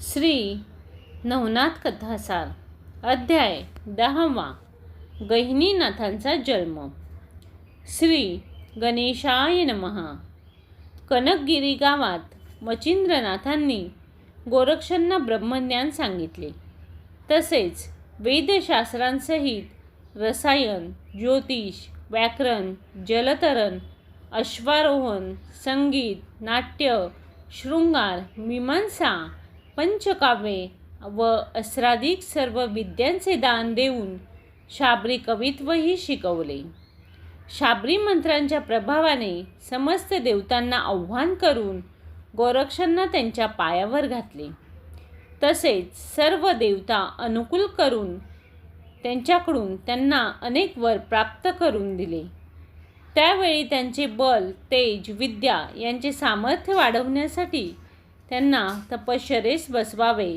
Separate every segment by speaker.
Speaker 1: श्री नवनाथ कथासार अध्याय दहावा गहिनीनाथांचा जन्म. श्री गणेशाय नमहा कनकगिरी गावात मचिंद्रनाथांनी गोरक्षांना ब्रह्मज्ञान सांगितले. तसेच वेदशास्त्रांसहित रसायन ज्योतिष व्याकरण जलतरण अश्वारोहण संगीत नाट्य शृंगार मीमांसा पंचकाव्ये व अस्राधिक सर्व विद्यांचे दान देऊन शाबरी कवित्वही शिकवले. शाबरी मंत्रांच्या प्रभावाने समस्त देवतांना आव्हान करून गोरक्षांना त्यांच्या पायावर घातले. तसेच सर्व देवता अनुकूल करून त्यांच्याकडून त्यांना अनेक वर प्राप्त करून दिले. त्यावेळी त्यांचे बल तेज विद्या यांचे सामर्थ्य वाढवण्यासाठी त्यांना तपश्चरेस बसवावे.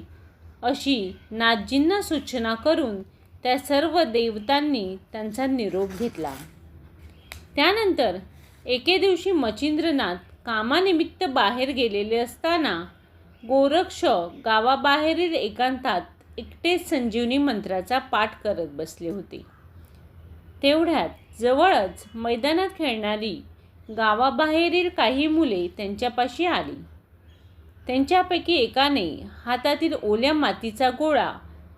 Speaker 1: अशी नाथजींना सूचना करून त्या सर्व देवतांनी त्यांचा निरोप घेतला. त्यानंतर एके दिवशी मचिंद्रनाथ कामानिमित्त बाहेर गेलेले असताना गोरक्ष गावाबाहेरील एकांतात एकटेच संजीवनी मंत्राचा पाठ करत बसले होते. तेवढ्यात जवळच मैदानात खेळणारी गावाबाहेरील काही मुले त्यांच्यापाशी आली. त्यांच्यापैकी एकाने हातातील ओल्या मातीचा गोळा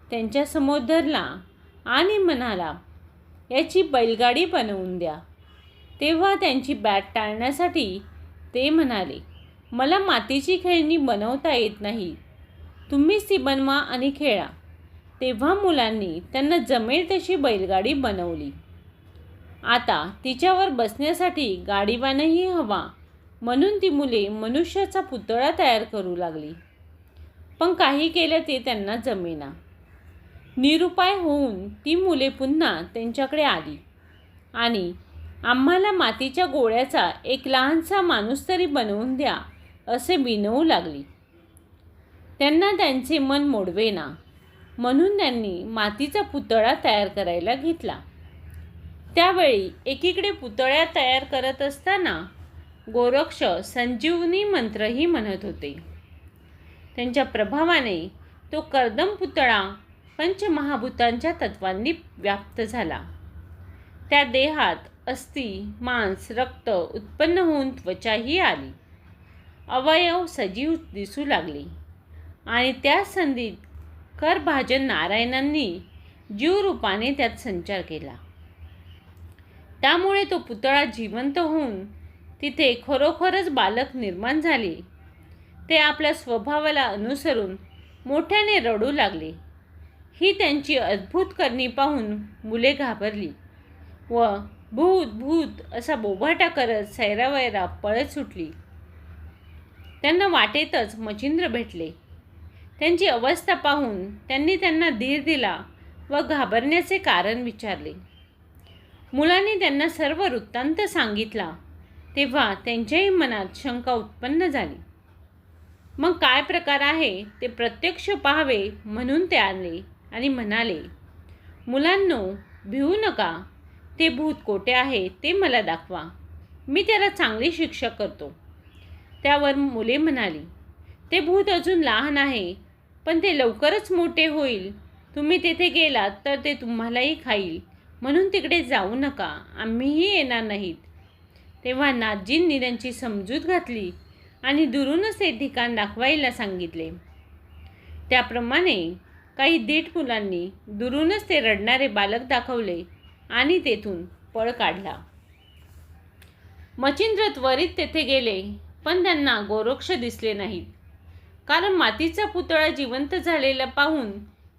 Speaker 1: त्यांच्यासमोर धरला आणि म्हणाला याची बैलगाडी बनवून द्या. तेव्हा त्यांची बॅट टाळण्यासाठी ते म्हणाले मला मातीची खेळणी बनवता येत नाही. तुम्हीच ती बनवा आणि खेळा. तेव्हा मुलांनी त्यांना जमेल तशी बैलगाडी बनवली. आता तिच्यावर बसण्यासाठी गाडीवानही हवा. म्हणून ती मुले मनुष्याचा पुतळा तयार करू लागली. पण काही केलं ते त्यांना जमेना. निरुपाय होऊन ती मुले पुन्हा त्यांच्याकडे आली. आणि आम्हाला मातीच्या गोळ्याचा एक लहानसा माणूस तरी बनवून द्या असे विनवू लागली. त्यांना त्यांचे मन मोडवेना. म्हणून त्यांनी मातीचा पुतळा तयार करायला घेतला. त्यावेळी एकीकडे पुतळ्या तयार करत असताना गोरक्ष संजीवनी मंत्रही म्हणत होते. त्यांच्या प्रभावाने तो कर्दम पुतळा पंचमहाभूतांच्या तत्वांनी व्याप्त झाला. त्या देहात अस्थि मांस रक्त उत्पन्न होऊन त्वचाही आली. अवयव सजीव दिसू लागले. आणि त्या संधीत करभाजन नारायणांनी जीवरूपाने त्यात संचार केला. त्यामुळे तो पुतळा जिवंत होऊन तिथे खरोखरच बालक निर्माण झाले. ते आपल्या स्वभावाला अनुसरून मोठ्याने रडू लागले. ही त्यांची अद्भुत करणी पाहून मुले घाबरली व भूत भूत असा बोभाटा करत सैरावैरा पळत सुटली. त्यांना वाटेतच मचिंद्र भेटले. त्यांची अवस्था पाहून त्यांनी त्यांना धीर दिला व घाबरण्याचे कारण विचारले. मुलांनी त्यांना सर्व वृत्तांत सांगितला. तेव्हा त्यांच्याही मनात शंका उत्पन्न झाली. मग काय प्रकार आहे ते प्रत्यक्ष पाहावे म्हणून ते आले आणि म्हणाले मुलांनो भिवू नका. ते भूत कोठे आहे ते मला दाखवा. मी त्याला चांगली शिक्षा करतो. त्यावर मुले म्हणाली ते भूत अजून लहान आहे पण ते लवकरच मोठे होईल. तुम्ही तेथे गेलात तर ते तुम्हालाही खाईल. म्हणून तिकडे जाऊ नका. आम्हीही येणार नाहीत. तेव्हा नाथजींनी त्यांची समजूत घातली आणि दुरूनच ते ठिकाण दाखवायला सांगितले. त्याप्रमाणे काही दीड मुलांनी दुरूनच ते रडणारे बालक दाखवले आणि तेथून पळ काढला. मचिंद्र त्वरित तेथे गेले पण त्यांना गोरक्ष दिसले नाहीत. कारण मातीचा पुतळा जिवंत झालेला पाहून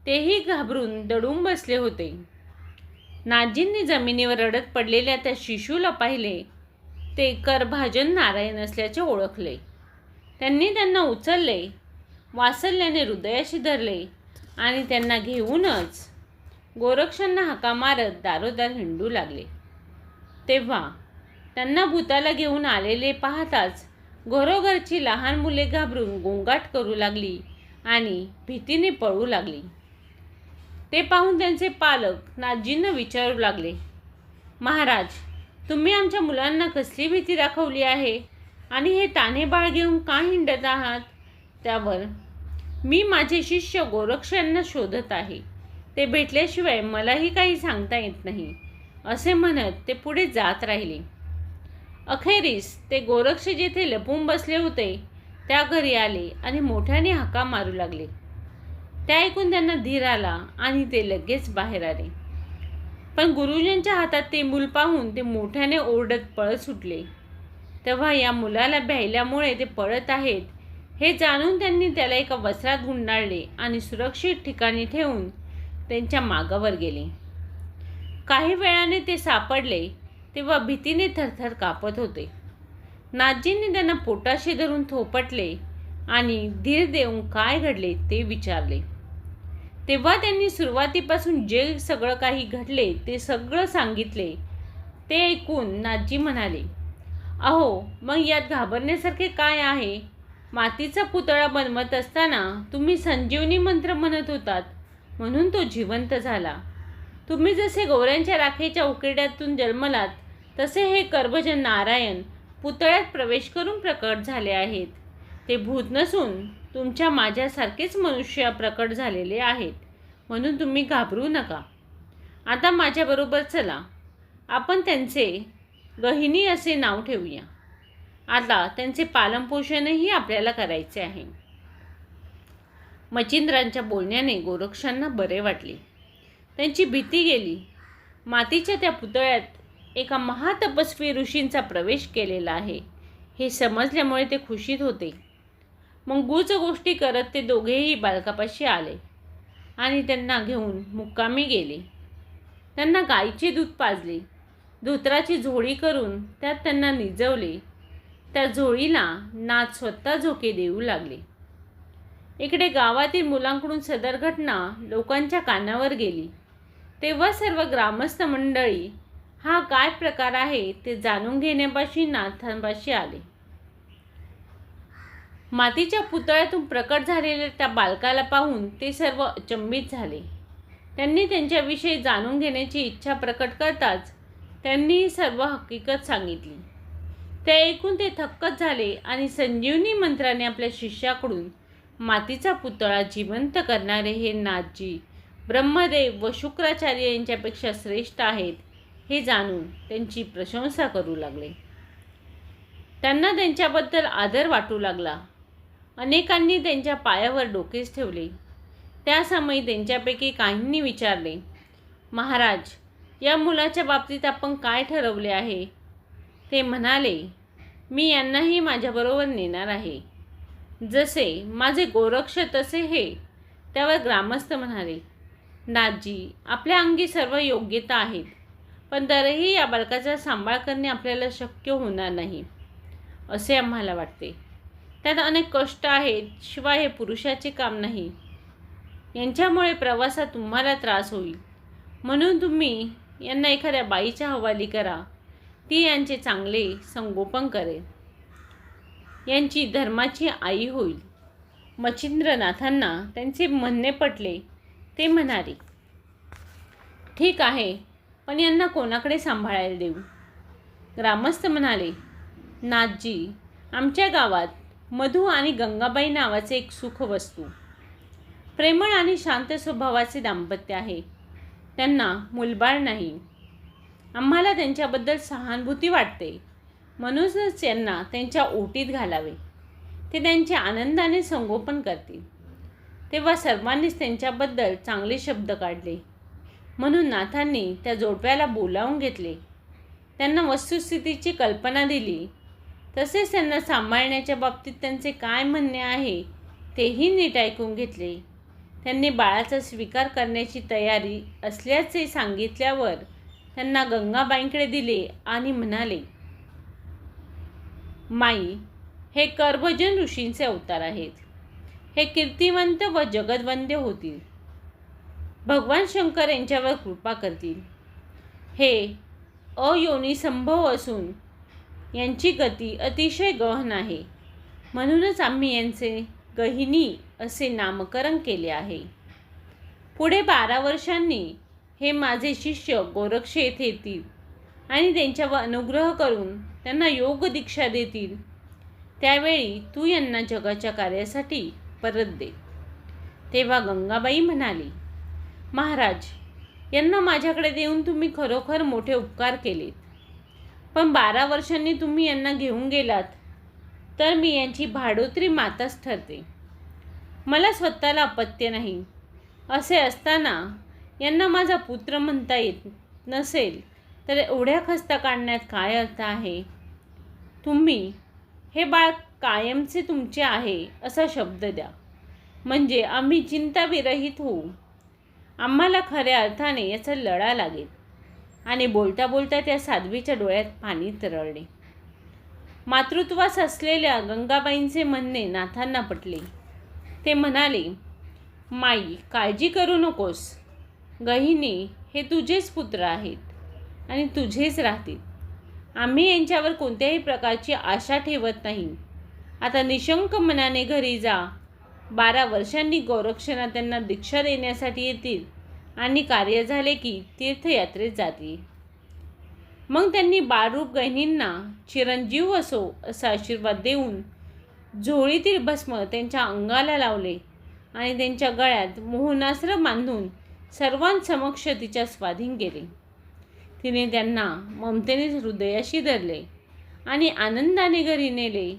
Speaker 1: तेही घाबरून दडून बसले होते. नाजींनी जमिनीवर रडत पडलेल्या त्या शिशूला पाहिले ते करभाजन नारायण असल्याचे ओळखले. त्यांनी त्यांना उचलले वासल्याने हृदयाशी धरले आणि त्यांना घेऊनच गोरक्षांना हाका मारत दारोदार हिंडू लागले. तेव्हा त्यांना भूताला घेऊन आलेले पाहताच घरोघरची लहान मुले घाबरून गोंगाट करू लागली आणि भीतीने पळू लागली. ते पाहून त्यांचे पालक नाजींना विचारू लागले महाराज तुम्ही आमच्या मुलांना कसली भीती दाखवली आहे? आणि हे ताने बाळ घेऊन का हिंडत आहात? त्यावर मी माझे शिष्य गोरक्ष यांना शोधत आहे. ते भेटल्याशिवाय मलाही काही सांगता येत नाही. असे म्हणत ते पुढे जात राहिले. अखेरीस ते गोरक्ष जेथे लपून बसले होते त्या घरी आले आणि मोठ्याने हाका मारू लागले. त्या ऐकून त्यांना धीर आला आणि ते लगेच बाहेर आले. पण गुरुजींच्या हातात ते मूल पाहून ते मोठ्याने ओरडत पळत सुटले. तेव्हा या मुलाला भ्यायल्यामुळे ते पळत आहेत हे जाणून त्यांनी त्याला एका वस्त्रात गुंडाळले आणि सुरक्षित ठिकाणी ठेवून त्यांच्या मागावर गेले. काही वेळाने ते सापडले तेव्हा भीतीने थरथर कापत होते. नाथजींनी त्यांना पोटाशी धरून थोपटले आणि धीर देऊन काय घडले ते विचारले. तेव्हा त्यांनी सुरुवातीपासून जे सगळं काही घडले ते सगळं सांगितले. ते ऐकून नाथजी म्हणाले अहो मग यात घाबरण्यासारखे काय आहे? मातीचा पुतळा बनवत असताना तुम्ही संजीवनी मंत्र म्हणत होतात म्हणून तो जिवंत झाला. तुम्ही जसे गौऱ्यांच्या राखेच्या उकिरड्यातून जन्मलात तसे हे कर्भजन नारायण पुतळ्यात प्रवेश करून प्रकट झाले आहेत. ते भूत नसून तुमच्या माझ्यासारखेच मनुष्य प्रकट झालेले आहेत. म्हणून तुम्ही घाबरू नका. आता माझ्याबरोबर चला. आपण त्यांचे गहिनी असे नाव ठेवूया. आता त्यांचे पालनपोषणही आपल्याला करायचे आहे. मचिंद्रांच्या बोलण्याने गोरक्षांना बरे वाटले. त्यांची भीती गेली. मातीच्या त्या पुतळ्यात एका महातपस्वी ऋषींचा प्रवेश केलेला आहे. हे समजल्यामुळे ते खुशीत होते. मग गुच गोष्टी करत ते दोघेही बालकापाशी आले आणि त्यांना घेऊन मुक्कामी गेले. त्यांना गाईचे दूध पाजले. धोत्राची झोळी करून त्यात त्यांना निजवले. त्या झोळीला नाच स्वतः झोके देऊ लागले. इकडे गावातील मुलांकडून सदर घटना लोकांच्या कानावर गेली. तेव्हा सर्व ग्रामस्थ मंडळी हा काय प्रकार आहे ते जाणून घेण्यापाशी नाथांपाशी आले. मातीच्या पुतळ्यातून प्रकट झालेल्या त्या बालकाला पाहून ते सर्व अचंबित झाले. त्यांनी त्यांच्याविषयी जाणून घेण्याची इच्छा प्रकट करताच त्यांनी सर्व हकीकत सांगितली. ते ऐकून ते थक्कच झाले आणि संजीवनी मंत्राने आपल्या शिष्याकडून मातीचा पुतळा जिवंत करणारे हे नाथजी ब्रह्मदेव व शुक्राचार्य यांच्यापेक्षा श्रेष्ठ आहेत हे जाणून त्यांची प्रशंसा करू लागले. त्यांना त्यांच्याबद्दल आदर वाटू लागला. अनेकांनी त्यांच्या पायावर डोकेच ठेवले. त्यासमयी त्यांच्यापैकी काहींनी विचारले महाराज या मुलाच्या बाबतीत आपण काय ठरवले आहे? ते म्हणाले मी यांनाही माझ्याबरोबर नेणार आहे. जसे माझे गोरक्ष तसे हे त्यावर ग्रामस्थ म्हणाले. नाथजी आपल्या अंगी सर्व योग्यता आहेत पण तरीही या बालकाचा सांभाळ करणे आपल्याला शक्य होणार नाही असे आम्हाला वाटते. त्यात अनेक कष्ट आहेत शिवाय हे पुरुषाचे काम नाही. यांच्यामुळे प्रवासात तुम्हाला त्रास होईल. म्हणून तुम्ही यांना एखाद्या बाईच्या हवाली करा. ती यांचे चांगले संगोपन करेल. यांची धर्माची आई होईल. मच्छिंद्रनाथांना त्यांचे म्हणणे पटले. ते म्हणाले ठीक आहे पण यांना कोणाकडे सांभाळायला देऊ? ग्रामस्थ म्हणाले नाथजी आमच्या गावात मधू आणि गंगाबाई नावाचे एक सुखवस्तू प्रेमळ आणि शांत स्वभावाचे दाम्पत्य आहे. त्यांना मुलबाळ नाही. आम्हाला त्यांच्याबद्दल सहानुभूती वाटते. म्हणूनच यांना त्यांच्या ओटीत घालावे. ते त्यांच्या आनंदाने संगोपन करतील. तेव्हा सर्वांनीच त्यांच्याबद्दल चांगले शब्द काढले. म्हणून नाथांनी त्या जोडप्याला बोलावून घेतले. त्यांना वस्तुस्थितीची कल्पना दिली. तसेच त्यांना सांभाळण्याच्या बाबतीत त्यांचे काय म्हणणे आहे तेही नीट ऐकून घेतले. त्यांनी बाळाचा स्वीकार करण्याची तयारी असल्याचे सांगितल्यावर त्यांना गंगाबाईंकडे दिले आणि म्हणाले माई हे कर्भजन ऋषींचे अवतार आहेत. हे कीर्तिवंत व जगदवंद्य होतील. भगवान शंकर यांच्यावर कृपा करतील. हे अयोनी संभव असून यांची गती अतिशय गहन आहे. म्हणूनच आम्ही यांचे गहिनी असे नामकरण केले आहे. पुढे बारा वर्षांनी हे माझे शिष्य गोरक्ष येथे येतील आणि त्यांच्यावर अनुग्रह करून त्यांना योग दीक्षा देतील. त्यावेळी तू यांना जगाच्या कार्यासाठी परत दे. तेव्हा गंगाबाई म्हणाली महाराज यांना माझ्याकडे देऊन तुम्ही खरोखर मोठे उपकार केलेत. पण बारा वर्षांनी तुम्ही यांना घेऊन गेलात तर मी यांची भाडोत्री माताच ठरते. मला स्वतःला अपत्य नाही. असे असताना यांना माझा पुत्र म्हणता येत नसेल तर एवढ्या खस्ता काढण्यात काय अर्थ आहे? तुम्ही हे बाळ कायमचे तुमचे आहे असा शब्द द्या. म्हणजे आम्ही चिंताविरहित होऊ. आम्हाला खऱ्या अर्थाने याचा लढा लागेल. आणि बोलता बोलता त्या साध्वीच्या डोळ्यात पाणी तरळले. मातृत्वास असलेल्या गंगाबाईंचे म्हणणे नाथांना पटले. ते म्हणाले माई काळजी करू नकोस. गहिनी हे तुझेच पुत्र आहेत आणि तुझेच राहतील. आम्ही यांच्यावर कोणत्याही प्रकारची आशा ठेवत नाही. आता निशंक मनाने घरी जा. बारा वर्षांनी गोरक्षणा त्यांना दीक्षा देण्यासाठी येतील. आणि कार्य झाले की तीर्थयात्रेत जाते. मग त्यांनी बारूप गहिनींना चिरंजीव असो असा आशीर्वाद देऊन झोळीतील भस्म त्यांच्या अंगाला लावले आणि त्यांच्या गळ्यात मोहनास्त्र बांधून सर्वांसमक्ष तिच्या स्वाधीन गेले तिने त्यांना ममतेने हृदयाशी धरले आणि आनंदाने घरी नेले.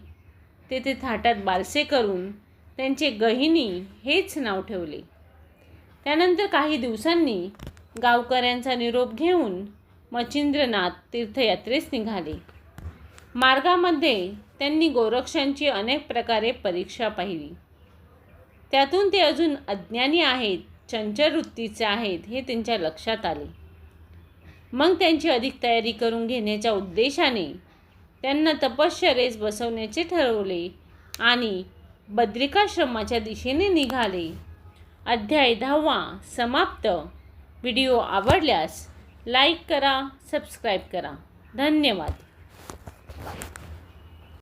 Speaker 1: तेथे थाटात बारसे करून त्यांचे गहिनी हेच नाव ठेवले. त्यानंतर काही दिवसांनी गावकऱ्यांचा निरोप घेऊन मच्छिंद्रनाथ तीर्थयात्रेस निघाले. मार्गामध्ये त्यांनी गोरक्षांची अनेक प्रकारे परीक्षा पाहिली. त्यातून ते अजून अज्ञानी आहेत चंचल वृत्तीचे आहेत हे त्यांच्या लक्षात आले. मग त्यांची अधिक तयारी करून घेण्याच्या उद्देशाने त्यांना तपश्चरेस बसवण्याचे ठरवले आणि बद्रिकाश्रमाच्या दिशेने निघाले. अध्याय दहावा समाप्त. व्हिडिओ आवडल्यास लाईक करा सबस्क्राईब करा. धन्यवाद.